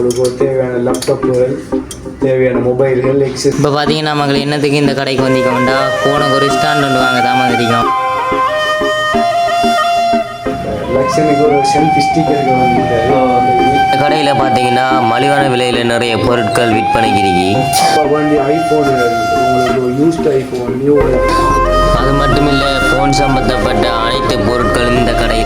உங்களுக்கு தேவையான லேப்டாப்புகள் தேவையான மொபைல்கள் எக்ஸஸ் இப்போ பார்த்தீங்கன்னா மக்கள் என்னத்துக்கு இந்த கடைக்கு வந்திக்கோண்டா போன ஒரு ஸ்டாண்ட் ஒன்று வாங்க தாமதிக்கும் லக்ஷனுக்கு ஒரு செல்ஃபி ஸ்டிக்கர்கள் வந்துருக்காரு இந்த கடையில் பார்த்தீங்கன்னா மலிவான விலையில் நிறைய பொருட்கள் விற்பனைக்கு இருக்கு இப்போ வண்டி ஐஃபோனுகள் உங்களுக்கு யூஸ்ட் ஐஃபோன் நியூ அது மட்டும் இல்லை ஃபோன் சம்பந்தப்பட்ட அனைத்து பொருட்களும் இந்த கடை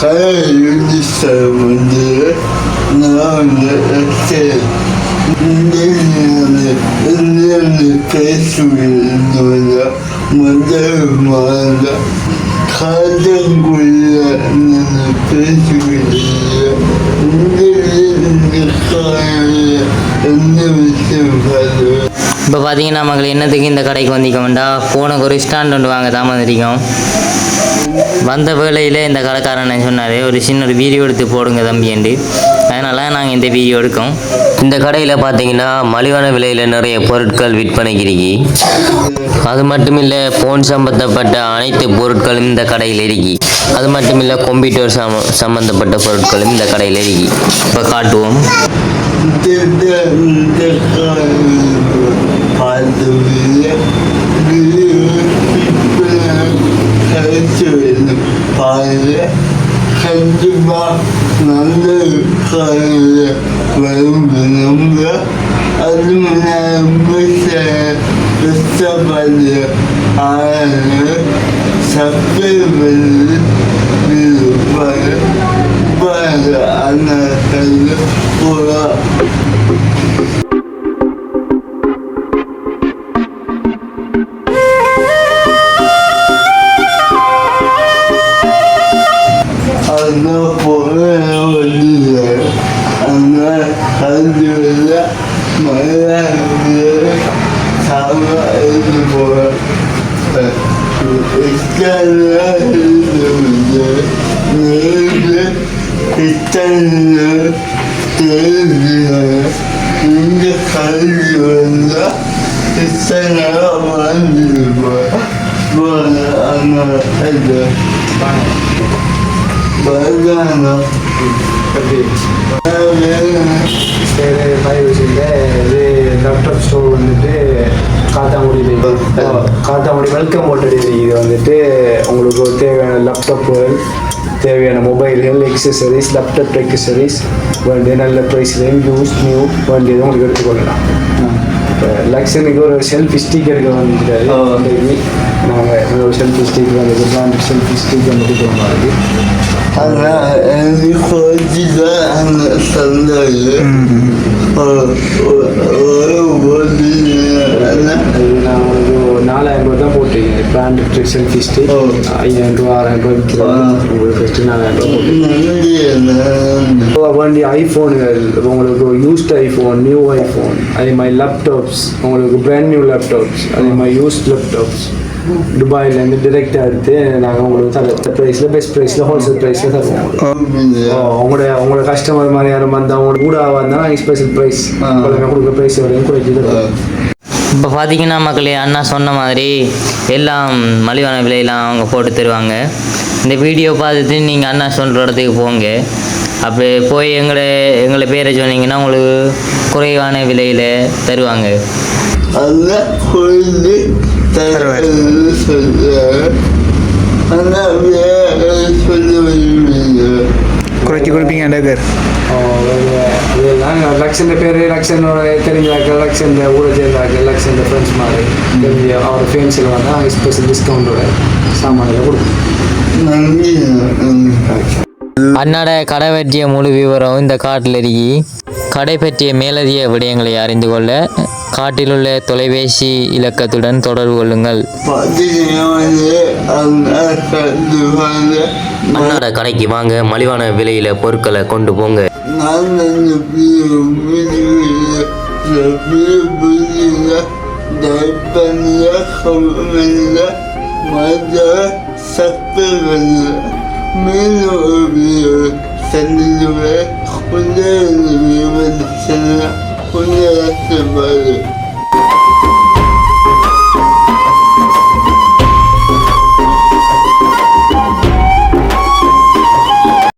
Hayırlısı mıdır? Nerede eser? Nerede, nerede pesviyedora? Mıdır mağara? Kadın kuyularını pesviyedora? Nerede kayıyor? Nerede var? இப்போ பார்த்தீங்கன்னா மக்கள் என்னத்துக்கு இந்த கடைக்கு வந்திக்கோண்டா போன ஒரு ஸ்டாண்ட் ஒன்று வாங்க தாமதிக்கும் வந்த வேளையில் இந்த கடைக்காரன் சொன்னார் ஒரு சின்ன ஒரு வீடியோ எடுத்து போடுங்க தம்பியண்டு அதனால் நாங்கள் இந்த வீடியோ எடுக்கோம். இந்த கடையில் பார்த்தீங்கன்னா மலிவான விலையில் நிறைய பொருட்கள் விற்பனைக்கு இருக்கு. அது மட்டும் இல்லை ஃபோன் சம்பந்தப்பட்ட அனைத்து பொருட்களும் இந்த கடையில் இருக்கு. அது மட்டும் இல்லை கம்ப்யூட்டர் சம சம்பந்தப்பட்ட பொருட்களும் இந்த கடையில் இருக்கு. இப்போ காட்டுவோம். கண்டிப்பா நல்ல காரியம் வரும் நம்ப அது ரொம்ப கஷ்டப்படு ஆனால் சப்பை வந்து பாரு பாரு ஆனால் போகிறா அந்த öğrendiğim sana ödü bu. İsterlerdi neydi? İsterlerdi Şimdi kaygımda isterler olan bir bu. Bu arada anlatacağım. Bana anlat. Tabii. Ben benim. İşte bayılıyor. இது லேப்டாப் ஸ்டோர் வந்துட்டு காத்தாங்குடியில் காத்தாங்குடி வெல்கம் ஓட்டடி இது. வந்துட்டு உங்களுக்கு தேவையான லேப்டாப்புகள் தேவையான மொபைல்கள் எக்ஸசரிஸ் லேப்டாப் எக்ஸசரிஸ் வேண்டிய நல்ல ப்ரைஸ்லையும் யூஸ் நியூ வேண்டியது உங்களுக்கு எடுத்துக்கொள்ளலாம். லக்ஷனுக்கு ஒரு செல்ஃபி ஸ்டிக்கருக்கு வந்துருக்காரு. நாங்கள் ஒரு செல்ஃபி ஸ்டிக்கர் வந்து பிராண்ட் செல்ஃபி ஸ்டிக்கர் மட்டும் போகிற மாதிரி ஆனா எனக்கு கொஞ்சம் அந்த சந்தையில் ஒரு நாலாயிரம் பிராண்ட் செல்ஃபி ஸ்டிக் ஓ. ஐயாயிரம் ரூபா ஆறாயிரம் ரூபாய் விற்கிறேன் உங்களுக்கு ஃபஸ்ட்டு நாலாயிரம் வேண்டிய ஐஃபோனுகள் உங்களுக்கு யூஸ்ட் ஐஃபோன் நியூ ஐஃபோன் அதே மாதிரி லேப்டாப்ஸ் உங்களுக்கு பிராண்ட் நியூ லேப்டாப்ஸ் அதே மாதிரி யூஸ்ட் லேப்டாப்ஸ் துபாயிலேருந்து டிரெக்டாக எடுத்து நாங்கள் உங்களுக்கு தர ப்ரைஸில் பெஸ்ட் ப்ரைஸில் ஹோல்சேல் ப்ரைஸில் தருவோம் உங்களுக்கு. ஓ, உங்களோட உங்களோட கஸ்டமர் மாதிரி யாரும் வந்தால் அவங்க கூட வந்தால் நாங்கள் ஸ்பெஷல் ப்ரைஸ். கொடுக்குற ப்ரைஸ் வரையும் குறைச்சி தருவோம். இப்போ பார்த்தீங்கன்னா மக்களே அண்ணா சொன்ன மாதிரி எல்லாம் மலிவான விலையெல்லாம் அவங்க போட்டு தருவாங்க. இந்த வீடியோ பார்த்துட்டு நீங்கள் அண்ணா சொல்கிற இடத்துக்கு போங்க. அப்போ போய் எங்களை எங்களை பேரை சொன்னீங்கன்னா உங்களுக்கு குறைவான விலையில் தருவாங்க. சொல்லுவாங்க குறைச்சி கொடுப்பீங்க டேக்கர் இதெல்லாம் லக்ஷன் பேர் லக்ஷனோட தெரிஞ்ச லக்ஷன் ஊரை சேர்ந்தாங்க லக்ஷன் ஃப்ரெண்ட்ஸ் மாதிரி தெரிஞ்ச அவர் ஃபேன்ஸில் வந்தால் ஸ்பெஷல் டிஸ்கவுண்டோட சாமானில் கொடுப்போம். அண்ணாட கடை பற்றிய முழு விவரம் இந்த காட்டில் இருக்கி. கடை பற்றிய மேலதிக விடயங்களை அறிந்து கொள்ள காட்டில் உள்ள தொலைபேசி இலக்கத்துடன் தொடர்பு கொள்ளுங்கள். அண்ணாட கடைக்கு வாங்க மலிவான விலையில் பொருட்களை கொண்டு போங்க. こんなように見えましたら、こんなやる。